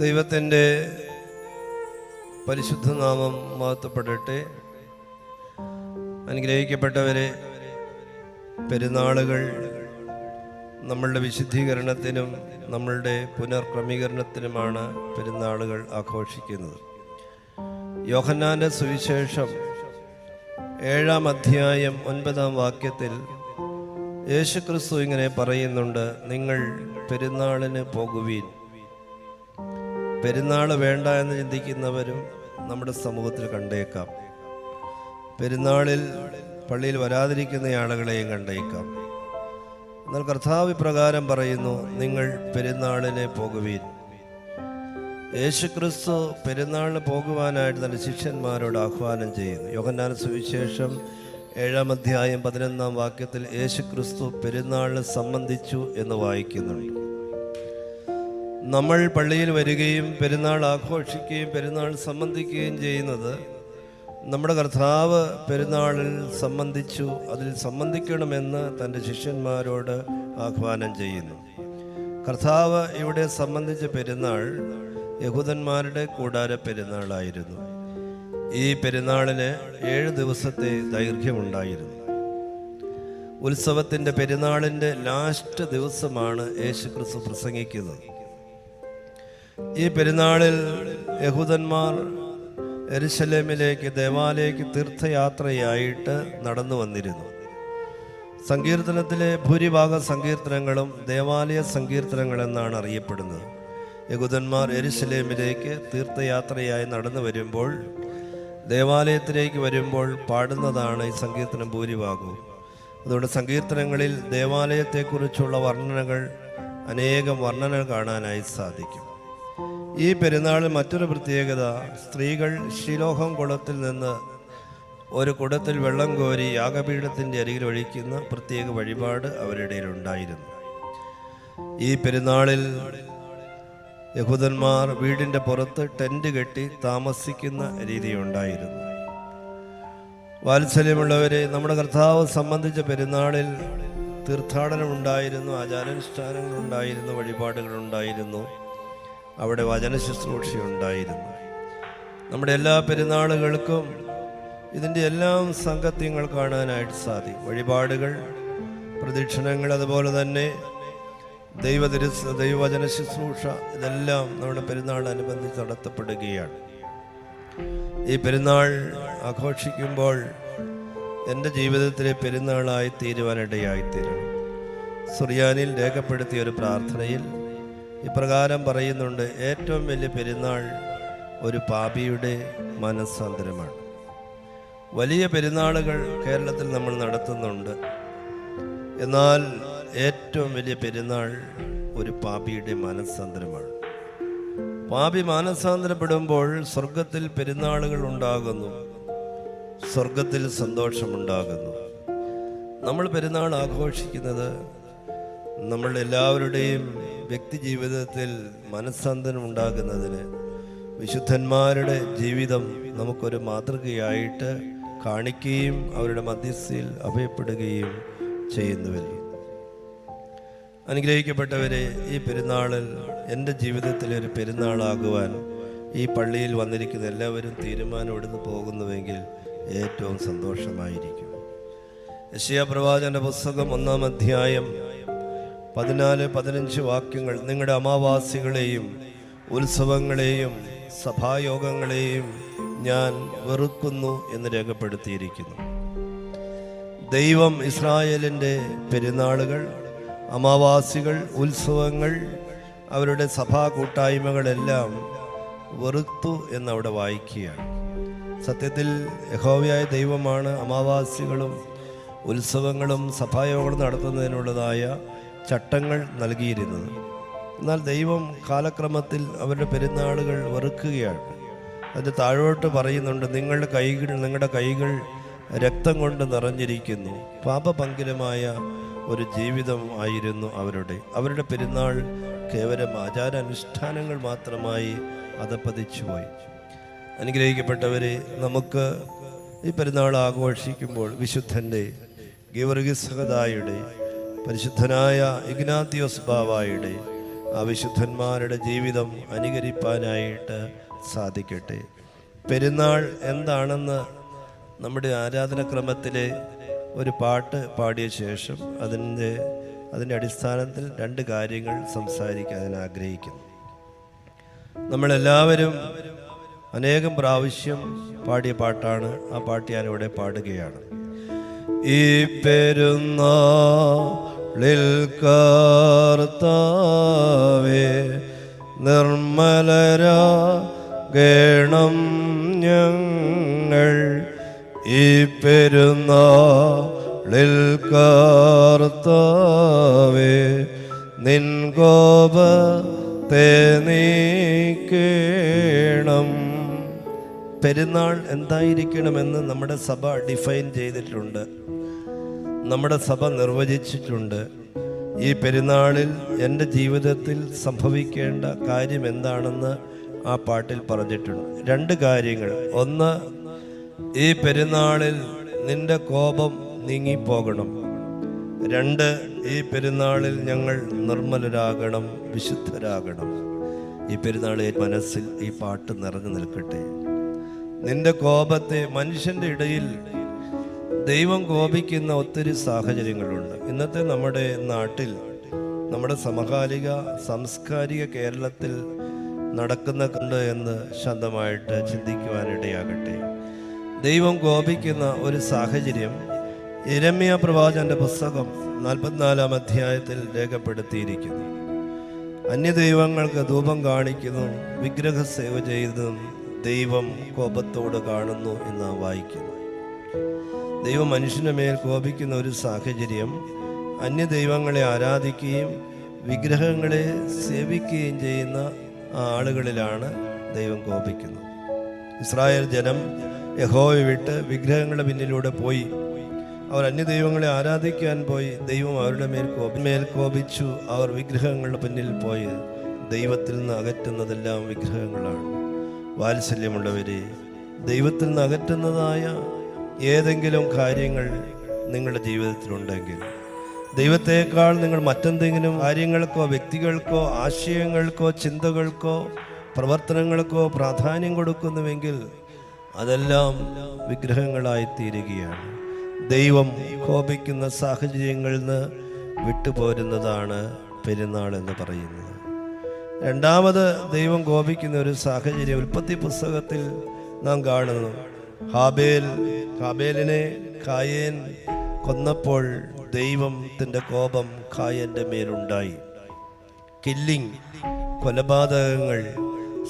ദൈവത്തിന്റെ പരിശുദ്ധനാമം മാത്തപ്പെടട്ടെ അനുഗ്രഹിക്കപ്പെട്ടവരെ പെരുന്നാളുകൾ നമ്മളുടെ വിശുദ്ധീകരണത്തിനും നമ്മളുടെ പുനർക്രമീകരണത്തിനുമാണ് പെരുന്നാളുകൾ ആഘോഷിക്കുന്നത്. യോഹന്നാന്റെ സുവിശേഷം ഏഴാം അധ്യായം ഒൻപതാം വാക്യത്തിൽ യേശുക്രിസ്തു ഇങ്ങനെ പറയുന്നുണ്ട് നിങ്ങൾ പെരുന്നാളിന് പോകുവീൻ. പെരുന്നാൾ വേണ്ട എന്ന് ചിന്തിക്കുന്നവരും നമ്മുടെ സമൂഹത്തിൽ കണ്ടേക്കാം. പെരുന്നാളിൽ പള്ളിയിൽ വരാതിരിക്കുന്ന ആളുകളെയും കണ്ടേക്കാം. എന്നാൽ കർത്താവ് പ്രകാരം പറയുന്നു നിങ്ങൾ പെരുന്നാളിനെ പോകുവീൻ. യേശുക്രിസ്തു പെരുന്നാളിന് പോകുവാനായിട്ട് തന്റെ ശിഷ്യന്മാരോട് ആഹ്വാനം ചെയ്യുന്നു. യോഹന്നാന സുവിശേഷം ഏഴാം അധ്യായം പതിനൊന്നാം വാക്യത്തിൽ യേശുക്രിസ്തു പെരുന്നാളിന് സംബന്ധിച്ചു എന്ന് വായിക്കുന്നുണ്ട്. നമ്മൾ പള്ളിയിൽ വരികയും പെരുന്നാൾ ആഘോഷിക്കുകയും പെരുന്നാൾ സംബന്ധിക്കുകയും ചെയ്യുന്നത് നമ്മുടെ കർത്താവ് പെരുന്നാളിൽ സംബന്ധിച്ചു അതിൽ സംബന്ധിക്കണമെന്ന് തന്റെ ശിഷ്യന്മാരോട് ആഹ്വാനം ചെയ്യുന്നു. കർത്താവ് ഇവിടെ സംബന്ധിച്ച പെരുന്നാൾ യഹൂദന്മാരുടെ കൂടാര പെരുന്നാളായിരുന്നു. ഈ പെരുന്നാളിന് ഏഴ് ദിവസത്തെ ദൈർഘ്യമുണ്ടായിരുന്നു. ഉത്സവത്തിന്റെ പെരുന്നാളിന്റെ ലാസ്റ്റ് ദിവസമാണ് യേശുക്രിസ്തു പ്രസംഗിക്കുന്നത്. ഈ പെരുന്നാളിൽ യഹൂദന്മാർ എരുശലേമിലേക്ക് ദേവാലയക്ക് തീർത്ഥയാത്രയായിട്ട് നടന്നു വന്നിരുന്നു. സങ്കീർത്തനത്തിലെ ഭൂരിഭാഗ സങ്കീർത്തനങ്ങളും ദേവാലയ സങ്കീർത്തനങ്ങൾ എന്നാണ് അറിയപ്പെടുന്നത്. യഹൂദന്മാർ എരുശലേമിലേക്ക് തീർത്ഥയാത്രയായി നടന്നു വരുമ്പോൾ ദേവാലയത്തിലേക്ക് വരുമ്പോൾ പാടുന്നതാണ് ഈ സങ്കീർത്തനം ഭൂരിഭാഗവും. അതുകൊണ്ട് സങ്കീർത്തനങ്ങളിൽ ദേവാലയത്തെക്കുറിച്ചുള്ള വർണനകൾ അനേകം വർണനകൾ കാണാനായി സാധിക്കും. ഈ പെരുന്നാളിൽ മറ്റൊരു പ്രത്യേകത സ്ത്രീകൾ ശിലോഹം കുളത്തിൽ നിന്ന് ഒരു കുടത്തിൽ വെള്ളം കോരി യാഗപീഠത്തിന്റെ അരികിൽ ഒഴിക്കുന്ന പ്രത്യേക വഴിപാട് അവരുടെ ഇടയിൽ ഉണ്ടായിരുന്നു ഈ പെരുന്നാളിൽ യഹൂദന്മാർ വീടിന്റെ പുറത്ത് ടെന്റ് കെട്ടി താമസിക്കുന്ന രീതിയുണ്ടായിരുന്നു. വാത്സല്യമുള്ളവരെ നമ്മുടെ കർത്താവ് സംബന്ധിച്ച പെരുന്നാളിൽ തീർത്ഥാടനം ഉണ്ടായിരുന്നു വഴിപാടുകളുണ്ടായിരുന്നു. അവിടെ വചന ശുശ്രൂഷ ഉണ്ടായിരുന്നു. നമ്മുടെ എല്ലാ പെരുന്നാളുകൾക്കും ഇതിന്റെ എല്ലാം സംഗത്യങ്ങൾ കാണാനായിട്ട് സാധിക്കും. വഴിപാടുകൾ പ്രദക്ഷിണങ്ങൾ അതുപോലെ തന്നെ ദൈവതിരു ദൈവവചന ശുശ്രൂഷ ഇതെല്ലാം നമ്മുടെ പെരുന്നാളനുബന്ധിച്ച് നടത്തപ്പെടുകയാണ്. ഈ പെരുന്നാൾ ആഘോഷിക്കുമ്പോൾ എന്റെ ജീവിതത്തിലെ പെരുന്നാളായി തീരുവാനിടയായിത്തീരണം. സുറിയാനിൽ രേഖപ്പെടുത്തിയ ഒരു പ്രാർത്ഥനയിൽ ഇപ്രകാരം പറയുന്നുണ്ട് ഏറ്റവും വലിയ പെരുന്നാൾ ഒരു പാപിയുടെ മനസ്സാന്തരമാണ്. വലിയ പെരുന്നാളുകൾ കേരളത്തിൽ നമ്മൾ നടത്തുന്നുണ്ട്. എന്നാൽ ഏറ്റവും വലിയ പെരുന്നാൾ ഒരു പാപിയുടെ മനസ്സാന്തരമാണ്. പാപി മാനസാന്തരപ്പെടുമ്പോൾ സ്വർഗത്തിൽ പെരുന്നാളുകൾ ഉണ്ടാകുന്നു. സ്വർഗത്തിൽ സന്തോഷമുണ്ടാകുന്നു. നമ്മൾ പെരുന്നാൾ ആഘോഷിക്കുന്നത് നമ്മൾ എല്ലാവരുടെയും വ്യക്തി ജീവിതത്തിൽ മനസ്സന്തനം ഉണ്ടാകുന്നതിന് വിശുദ്ധന്മാരുടെ ജീവിതം നമുക്കൊരു മാതൃകയായിട്ട് കാണിക്കുകയും അവരുടെ മധ്യസ്ഥയിൽ അഭയപ്പെടുകയും ചെയ്യുന്നുവല്ലോ. അനുഗ്രഹിക്കപ്പെട്ടവരെ ഈ പെരുന്നാളിൽ എന്റെ ജീവിതത്തിലെ ഒരു പെരുന്നാളാകുവാൻ ഈ പള്ളിയിൽ വന്നിരിക്കുന്ന എല്ലാവരും തീരുമാനം തീരുമാനമെടുത്ത് പോകുന്നുവെങ്കിൽ ഏറ്റവും സന്തോഷമായിരിക്കും. യശയ പ്രവാചന്റെ പുസ്തകം ഒന്നാം അധ്യായം പതിനാല് പതിനഞ്ച് വാക്യങ്ങൾ നിങ്ങളുടെ അമാവാസികളെയും ഉത്സവങ്ങളെയും സഭായോഗങ്ങളെയും ഞാൻ വെറുക്കുന്നു എന്ന് രേഖപ്പെടുത്തിയിരിക്കുന്നു. ദൈവം ഇസ്രായേലിന്റെ പെരുന്നാളുകൾ അമാവാസികൾ ഉത്സവങ്ങൾ അവരുടെ സഭാ കൂട്ടായ്മകളെല്ലാം വെറുത്തു എന്നവിടെ വായിക്കുകയാണ്. സത്യത്തിൽ യഹോവയായ ദൈവമാണ് അമാവാസികളും ഉത്സവങ്ങളും സഭായോഗങ്ങളും നടത്തുന്നതിനുള്ളതായ ചട്ടങ്ങൾ നൽകിയിരുന്നത്. എന്നാൽ ദൈവം കാലക്രമത്തിൽ അവരുടെ പെരുന്നാളുകൾ വെറുക്കുകയാണ്. അതിന്റെ താഴോട്ട് പറയുന്നുണ്ട് നിങ്ങളുടെ കൈകൾ നിങ്ങളുടെ കൈകൾ രക്തം കൊണ്ട് നിറഞ്ഞിരിക്കുന്നു. പാപപങ്കിലമായ ഒരു ജീവിതം ആയിരുന്നു അവരുടെ. അവരുടെ പെരുന്നാൾ കേവലം ആചാരാനുഷ്ഠാനങ്ങൾ മാത്രമായി അതപ്പതിച്ചുപോയി അനുഗ്രഹിക്കപ്പെട്ടവരെ നമുക്ക് ഈ പെരുന്നാൾ ആഘോഷിക്കുമ്പോൾ വിശുദ്ധന്റെ ഗീവർഗിസഹദായുടെ പരിശുദ്ധനായ ഇഗ്നാത്തിയോസ് ബാവായുടെ ആ വിശുദ്ധന്മാരുടെ ജീവിതം അനുകരിപ്പാനായിട്ട് സാധിക്കട്ടെ. പെരുന്നാൾ എന്താണെന്ന് നമ്മുടെ ആരാധനക്രമത്തിലെ ഒരു പാട്ട് പാടിയ ശേഷം അതിന്റെ അതിന്റെ അടിസ്ഥാനത്തിൽ രണ്ട് കാര്യങ്ങൾ സംസാരിക്കാൻ ആഗ്രഹിക്കുന്നു. നമ്മളെല്ലാവരും അനേകം പ്രാവശ്യം പാടിയ പാട്ടാണ് ആ പാട്ട് ഞാനിവിടെ പാടുകയാണ്. ഈ പെരുന്നാളിൽ കർത്താവേ നിർമ്മലരാ ഗണം ഞങ്ങൾ. ഈ പെരുന്നാളിൽ കർത്താവേ നിൻ കോപത്തെ നീക്കേണം. പെരുന്നാൾ എന്തായിരിക്കണമെന്ന് നമ്മുടെ സഭ ഡിഫൈൻ ചെയ്തിട്ടുണ്ട്. നമ്മുടെ സഭ നിർവചിച്ചിട്ടുണ്ട്. ഈ പെരുന്നാളിൽ എന്റെ ജീവിതത്തിൽ സംഭവിക്കേണ്ട കാര്യം എന്താണെന്ന് ആ പാട്ടിൽ പറഞ്ഞിട്ടുണ്ട്. രണ്ട് കാര്യങ്ങൾ. ഒന്ന് ഈ പെരുന്നാളിൽ നിന്റെ കോപം നീങ്ങിപ്പോകണം. രണ്ട് ഈ പെരുന്നാളിൽ ഞങ്ങൾ നിർമ്മലരാകണം വിശുദ്ധരാകണം. ഈ പെരുന്നാളിൽ മനസ്സിൽ ഈ പാട്ട് നിറഞ്ഞു നിൽക്കട്ടെ. നിന്റെ കോപത്തെ മനുഷ്യന്റെ ഇടയിൽ ദൈവം കോപിക്കുന്ന ഒത്തിരി സാഹചര്യങ്ങളുണ്ട്. ഇന്നത്തെ നമ്മുടെ നാട്ടിൽ നമ്മുടെ സമകാലിക സാംസ്കാരിക കേരളത്തിൽ നടക്കുന്ന നടക്കുന്നുണ്ട് എന്ന് ശാന്തമായിട്ട് ചിന്തിക്കുവാനിടയാകട്ടെ. ദൈവം കോപിക്കുന്ന ഒരു സാഹചര്യം ഇരമ്യ പ്രവാചന്റെ പുസ്തകം നാൽപ്പത്തിനാലാം അധ്യായത്തിൽ രേഖപ്പെടുത്തിയിരിക്കുന്നു. അന്യദൈവങ്ങൾക്ക് ധൂപം കാണിക്കുന്നു വിഗ്രഹ സേവ ചെയ്തും ദൈവം കോപത്തോട് കാണുന്നു എന്ന് വായിക്കുന്നു. ദൈവം മനുഷ്യന്റെ മേൽ കോപിക്കുന്ന ഒരു സാഹചര്യം അന്യ ദൈവങ്ങളെ ആരാധിക്കുകയും വിഗ്രഹങ്ങളെ സേവിക്കുകയും ചെയ്യുന്ന ആളുകളിലാണ് ദൈവം കോപിക്കുന്നത്. ഇസ്രായേൽ ജനം യഹോവയെ വിട്ട് വിഗ്രഹങ്ങളുടെ പിന്നിലൂടെ പോയി. അവർ അന്യ ദൈവങ്ങളെ ആരാധിക്കാൻ പോയി. ദൈവം അവരുടെ മേൽ കോപി മേൽ കോപിച്ചു. അവർ വിഗ്രഹങ്ങളുടെ പിന്നിൽ പോയി. ദൈവത്തിൽ നിന്ന് അകറ്റുന്നതെല്ലാം വിഗ്രഹങ്ങളാണ്. വാത്സല്യമുള്ളവരെ ദൈവത്തിൽ നിന്ന് അകറ്റുന്നതായ ഏതെങ്കിലും കാര്യങ്ങൾ നിങ്ങളുടെ ജീവിതത്തിലുണ്ടെങ്കിൽ ദൈവത്തേക്കാൾ നിങ്ങൾ മറ്റെന്തെങ്കിലും കാര്യങ്ങൾക്കോ വ്യക്തികൾക്കോ ആശയങ്ങൾക്കോ ചിന്തകൾക്കോ പ്രവർത്തനങ്ങൾക്കോ പ്രാധാന്യം കൊടുക്കുന്നുവെങ്കിൽ അതെല്ലാം വിഗ്രഹങ്ങളായി തീരുകയാണ്. ദൈവം കോപിക്കുന്ന സാഹചര്യങ്ങളിൽ നിന്ന് വിട്ടുപോരുന്നതാണ് പെരുന്നാൾ എന്ന് പറയുന്നത്. രണ്ടാമത് ദൈവം കോപിക്കുന്ന ഒരു സാഹചര്യം ഉൽപ്പത്തി പുസ്തകത്തിൽ നാം കാണുന്നു. ഹാബേൽ ഹാബേലിനെ കായേൻ കൊന്നപ്പോൾ ദൈവത്തിന്റെ കോപം കായന്റെ മേലുണ്ടായി. കില്ലിങ് കൊലപാതകങ്ങൾ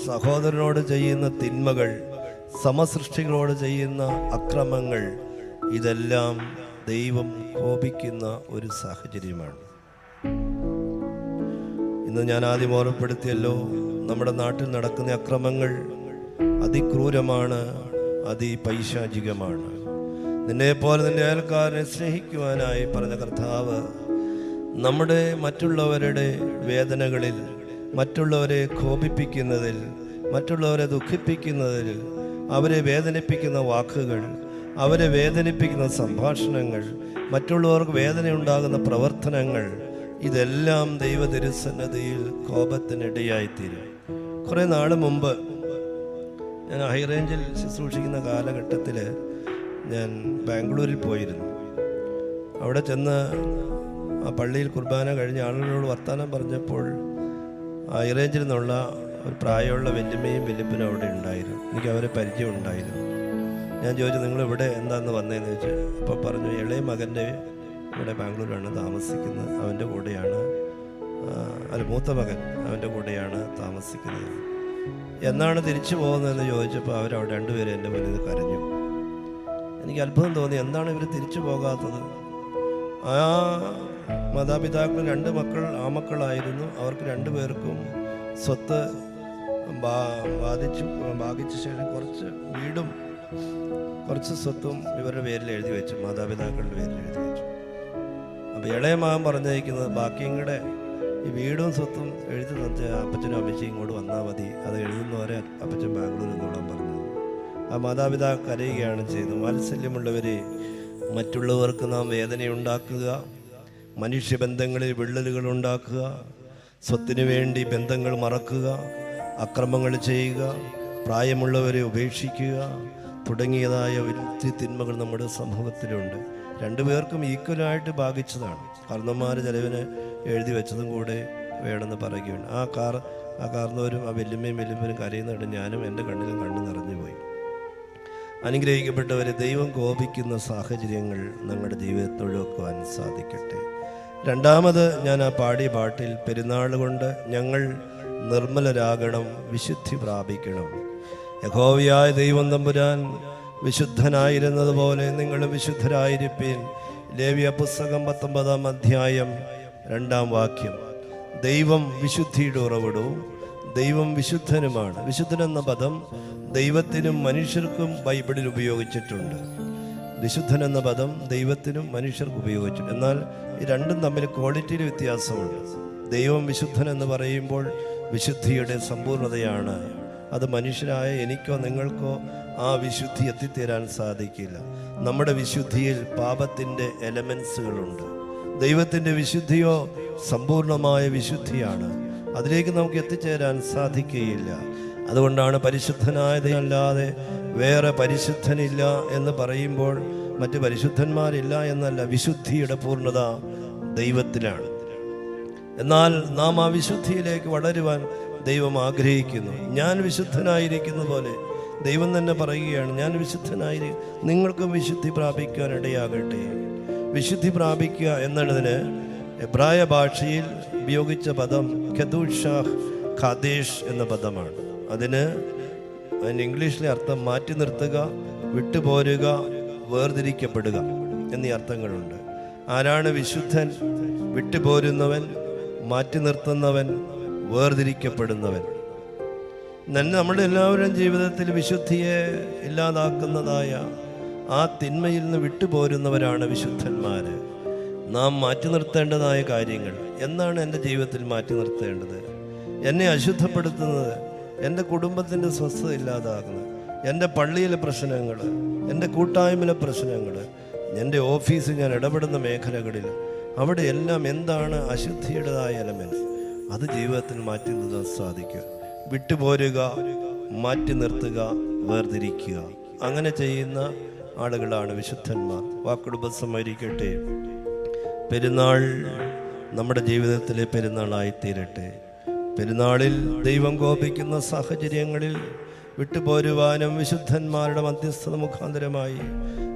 സഹോദരനോട് ചെയ്യുന്ന തിന്മകൾ സമസൃഷ്ടികളോട് ചെയ്യുന്ന അക്രമങ്ങൾ ഇതെല്ലാം ദൈവം കോപിക്കുന്ന ഒരു സാഹചര്യമാണ്. ഇന്ന് ഞാൻ ആദ്യം ഓർമ്മപ്പെടുത്തിയല്ലോ നമ്മുടെ നാട്ടിൽ നടക്കുന്ന അക്രമങ്ങൾ അതിക്രൂരമാണ് അതിപൈശാചികമാണ്. നിന്നെപ്പോലെ നിന്റെ അയൽക്കാരനെ സ്നേഹിക്കുവാനായി പറഞ്ഞ കർത്താവ് നമ്മുടെ മറ്റുള്ളവരുടെ വേദനകളിൽ മറ്റുള്ളവരെ കോപിപ്പിക്കുന്നതിൽ മറ്റുള്ളവരെ ദുഃഖിപ്പിക്കുന്നതിൽ അവരെ വേദനിപ്പിക്കുന്ന വാക്കുകൾ അവരെ വേദനിപ്പിക്കുന്ന സംഭാഷണങ്ങൾ മറ്റുള്ളവർക്ക് വേദനയുണ്ടാകുന്ന പ്രവർത്തനങ്ങൾ ഇതെല്ലാം ദൈവ തിരുസന്നതയിൽ കോപത്തിനിടയായിത്തീരും. കുറേ നാൾ മുമ്പ് ഞാൻ ഹൈറേഞ്ചിൽ ശുശ്രൂഷിക്കുന്ന കാലഘട്ടത്തിൽ ഞാൻ ബാംഗ്ലൂരിൽ പോയിരുന്നു. അവിടെ ചെന്ന് ആ പള്ളിയിൽ കുർബാന കഴിഞ്ഞ ആളുകളോട് വർത്തമാനം പറഞ്ഞപ്പോൾ ആ ഹൈറേഞ്ചിൽ നിന്നുള്ള ഒരു പ്രായമുള്ള വെല്ലുമ്മയും വെല്ലുപ്പനും അവിടെ ഉണ്ടായിരുന്നു. എനിക്ക് അവരെ പരിചയം ഉണ്ടായിരുന്നു. ഞാൻ ചോദിച്ചു നിങ്ങൾ ഇവിടെ എന്താന്ന് വന്നതെന്ന് ചോദിച്ചു. അപ്പോൾ പറഞ്ഞു ഇളയ മകന്റെ ഇവിടെ ബാംഗ്ലൂരാണ് താമസിക്കുന്നത്. അവന്റെ കൂടെയാണ് അല്ല മൂത്ത മകൻ അവന്റെ കൂടെയാണ് താമസിക്കുന്നത്. എന്നാണ് തിരിച്ചു പോകുന്നതെന്ന് ചോദിച്ചപ്പോൾ അവരവിടെ രണ്ടുപേരും എന്റെ മുന്നിൽ കരഞ്ഞു. എനിക്ക് അത്ഭുതം തോന്നി എന്താണ് ഇവർ തിരിച്ചു പോകാത്തത്? ആ മാതാപിതാക്കൾ രണ്ട് മക്കൾ ആ മക്കളായിരുന്നു. അവർക്ക് രണ്ടുപേർക്കും സ്വത്ത് ബാധിച്ചു ബാധിച്ച ശേഷം കുറച്ച് വീടും കുറച്ച് സ്വത്തും ഇവരുടെ പേരിൽ എഴുതി വെച്ചു മാതാപിതാക്കളുടെ പേരിൽ എഴുതി വെച്ചു. അപ്പോൾ ഇളയ മകൻ പറഞ്ഞിരിക്കുന്നത് ബാക്കിയും കൂടെ ഈ വീടും സ്വത്തും എഴുതി തന്ന അപ്പച്ചനും അമ്മച്ചയും ഇങ്ങോട്ട് വന്നാൽ മതി. അത് എഴുതുന്നവരെ അപ്പച്ചൻ ബാംഗ്ലൂരിൽ നിന്നോളാൻ പറഞ്ഞു. ആ മാതാപിതാ കരയുകയാണ് ചെയ്തത്. വാത്സല്യമുള്ളവരെ മറ്റുള്ളവർക്ക് നാം വേദനയുണ്ടാക്കുക മനുഷ്യബന്ധങ്ങളിൽ വിള്ളലുകൾ ഉണ്ടാക്കുക സ്വത്തിനു വേണ്ടി ബന്ധങ്ങൾ മറക്കുക അക്രമങ്ങൾ ചെയ്യുക പ്രായമുള്ളവരെ ഉപേക്ഷിക്കുക തുടങ്ങിയതായ വ്യക്തി തിന്മകൾ നമ്മുടെ സമൂഹത്തിലുണ്ട്. രണ്ടുപേർക്കും ഈക്വലായിട്ട് ബാധിച്ചതാണ് കർണന്മാർ ചിലവിന് എഴുതി വെച്ചതും കൂടെ വേണമെന്ന് പറയുകയാണ് ആ കാർ ആ കാർന്നവരും ആ വെല്ലുമ്മയും വെല്ലുമ്പനും കരയുന്നിട്ട് ഞാനും എന്റെ കണ്ണിലും കണ്ണു നിറഞ്ഞു പോയി. അനുഗ്രഹിക്കപ്പെട്ടവരെ ദൈവം കോപിക്കുന്ന സാഹചര്യങ്ങൾ ഞങ്ങളുടെ ജീവിതത്തിൽ ഒഴിവാക്കുവാൻ സാധിക്കട്ടെ. രണ്ടാമത് ഞാൻ ആ പാടിയ പാട്ടിൽ പെരുന്നാൾ കൊണ്ട് ഞങ്ങൾ നിർമ്മലരാകണം വിശുദ്ധി പ്രാപിക്കണം. യഹോവിയായ ദൈവം തമ്പുരാൻ വിശുദ്ധനായിരുന്നതുപോലെ നിങ്ങൾ വിശുദ്ധരായിരിപ്പീൻ. ലേവിയ പുസ്തകം പത്തൊമ്പതാം അധ്യായം രണ്ടാം വാക്യം. ദൈവം വിശുദ്ധിയുടെ ഉറവിടവും ദൈവം വിശുദ്ധനുമാണ്. വിശുദ്ധൻ എന്ന പദം ദൈവത്തിനും മനുഷ്യർക്കും ബൈബിളിൽ ഉപയോഗിച്ചിട്ടുണ്ട്. വിശുദ്ധൻ എന്ന പദം ദൈവത്തിനും മനുഷ്യർക്കും ഉപയോഗിച്ചു എന്നാൽ ഈ രണ്ടും തമ്മിൽ ക്വാളിറ്റിയിൽ വ്യത്യാസമുണ്ട്. ദൈവം വിശുദ്ധൻ എന്ന് പറയുമ്പോൾ വിശുദ്ധിയുടെ സമ്പൂർണതയാണ്. അത് മനുഷ്യരായ എനിക്കോ നിങ്ങൾക്കോ ആ വിശുദ്ധി എത്തിത്തീരാൻ സാധിക്കില്ല. നമ്മുടെ വിശുദ്ധിയിൽ പാപത്തിന്റെ എലമെൻസുകളുണ്ട്. ദൈവത്തിന്റെ വിശുദ്ധിയോ സമ്പൂർണമായ വിശുദ്ധിയാണ്. അതിലേക്ക് നമുക്ക് എത്തിച്ചേരാൻ സാധിക്കുകയില്ല. അതുകൊണ്ടാണ് പരിശുദ്ധനായതല്ലാതെ വേറെ പരിശുദ്ധനില്ല എന്ന് പറയുമ്പോൾ മറ്റ് പരിശുദ്ധന്മാരില്ല എന്നല്ല വിശുദ്ധിയുടെ പൂർണത ദൈവത്തിലാണ്. എന്നാൽ നാം ആ വിശുദ്ധിയിലേക്ക് വളരുവാൻ ദൈവം ആഗ്രഹിക്കുന്നു. ഞാൻ വിശുദ്ധനായിരിക്കുന്ന പോലെ ദൈവം തന്നെ പറയുകയാണ് ഞാൻ വിശുദ്ധനായി നിങ്ങൾക്കും വിശുദ്ധി പ്രാപിക്കാൻ ഇടയാകട്ടെ. വിശുദ്ധി പ്രാപിക്കുക എന്നതിന് എബ്രായ ഭാഷയിൽ ഉപയോഗിച്ച പദം ഖദൂഷാഹ് ഖാദേശ് എന്ന പദമാണ്. അതിന് അതിന് ഇംഗ്ലീഷിലെ അർത്ഥം മാറ്റി നിർത്തുക വിട്ടുപോരുക വേർതിരിക്കപ്പെടുക എന്നീ അർത്ഥങ്ങളുണ്ട്. ആരാണ് വിശുദ്ധൻ? വിട്ടുപോരുന്നവൻ മാറ്റി നിർത്തുന്നവൻ വേർതിരിക്കപ്പെടുന്നവൻ. തന്നെ നമ്മുടെ എല്ലാവരുടെയും ജീവിതത്തിൽ വിശുദ്ധിയെ ഇല്ലാതാക്കുന്നതായ ആ തിന്മയിൽ നിന്ന് വിട്ടുപോരുന്നവരാണ് വിശുദ്ധന്മാർ നാം മാറ്റി നിർത്തേണ്ടതായ കാര്യങ്ങൾ. എന്നാണ് എന്റെ ജീവിതത്തിൽ മാറ്റി നിർത്തേണ്ടത്. എന്നെ അശുദ്ധപ്പെടുത്തുന്നത് എന്റെ കുടുംബത്തിന്റെ സ്വസ്ഥത ഇല്ലാതാകുന്നത് എന്റെ പള്ളിയിലെ പ്രശ്നങ്ങൾ എന്റെ കൂട്ടായ്മയിലെ പ്രശ്നങ്ങൾ എന്റെ ഓഫീസിൽ ഞാൻ ഇടപെടുന്ന മേഖലകളിൽ അവിടെ എല്ലാം എന്താണ് അശുദ്ധിയുടേതായ എലമെൻസ് അത് ജീവിതത്തിൽ മാറ്റി നിർത്താൻ സാധിക്കും. വിട്ടുപോരുക മാറ്റി നിർത്തുക വേർതിരിക്കുക. അങ്ങനെ ചെയ്യുന്ന ആളുകളാണ് വിശുദ്ധന്മാർ. വാക്കുടുംബസമായിരിക്കട്ടെ പെരുന്നാൾ നമ്മുടെ ജീവിതത്തിലെ പെരുന്നാളായി തീരട്ടെ പെരുന്നാളിൽ ദൈവം കോപിക്കുന്ന സാഹചര്യങ്ങളിൽ വിട്ടുപോരുവാനും വിശുദ്ധന്മാരുടെ മധ്യസ്ഥത മുഖാന്തരമായി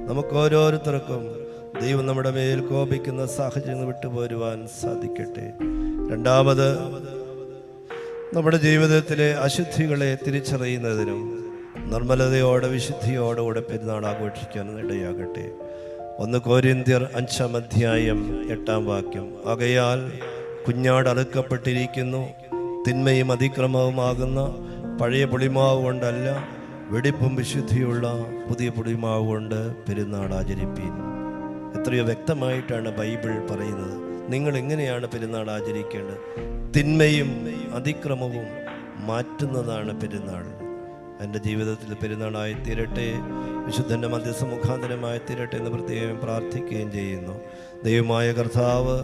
നമുക്ക് ഓരോരുത്തർക്കും ദൈവം നമ്മുടെ മേൽ കോപിക്കുന്ന സാഹചര്യങ്ങൾ വിട്ടുപോരുവാൻ സാധിക്കട്ടെ. രണ്ടാമത് നമ്മുടെ ജീവിതത്തിലെ അശുദ്ധികളെ തിരിച്ചറിയുന്നതിനും നിർമ്മലതയോടെ വിശുദ്ധിയോടുകൂടെ പെരുന്നാൾ ആഘോഷിക്കാനും ഇടയാകട്ടെ. ഒന്ന് കോരിന്ത്യർ അഞ്ചാം അധ്യായം എട്ടാം വാക്യം. ആകയാൽ കുഞ്ഞാട് അറുക്കപ്പെട്ടിരിക്കുന്നു തിന്മയും അതിക്രമവുമാകുന്ന പഴയ പുളിമാവ് കൊണ്ടല്ല വെടിപ്പും വിശുദ്ധിയുള്ള പുതിയ പുളിമാവ് കൊണ്ട് പെരുന്നാൾ ആചരിപ്പീൻ. എത്രയോ വ്യക്തമായിട്ടാണ് ബൈബിൾ പറയുന്നത്. നിങ്ങൾ എങ്ങനെയാണ് പെരുന്നാൾ ആചരിക്കേണ്ടത്? തിന്മയും അതിക്രമവും മാറ്റുന്നതാണ് പെരുന്നാൾ. എന്റെ ജീവിതത്തിൽ പെരുന്നാളായി തീരട്ടെ വിശുദ്ധന്റെ മധ്യസ്ഥ മുഖാന്തരമായി തീരട്ടെ എന്ന് പ്രത്യേകം പ്രാർത്ഥിക്കുകയും ചെയ്യുന്നു. ദൈവമായ കർത്താവ്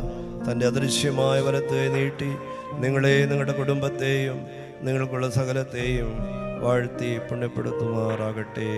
തന്റെ അദൃശ്യമായ വലത്തെ നീട്ടി നിങ്ങളെയും നിങ്ങളുടെ കുടുംബത്തെയും നിങ്ങൾക്കുള്ള സകലത്തെയും വാഴ്ത്തി പുണ്യപ്പെടുത്തുമാറാകട്ടെ.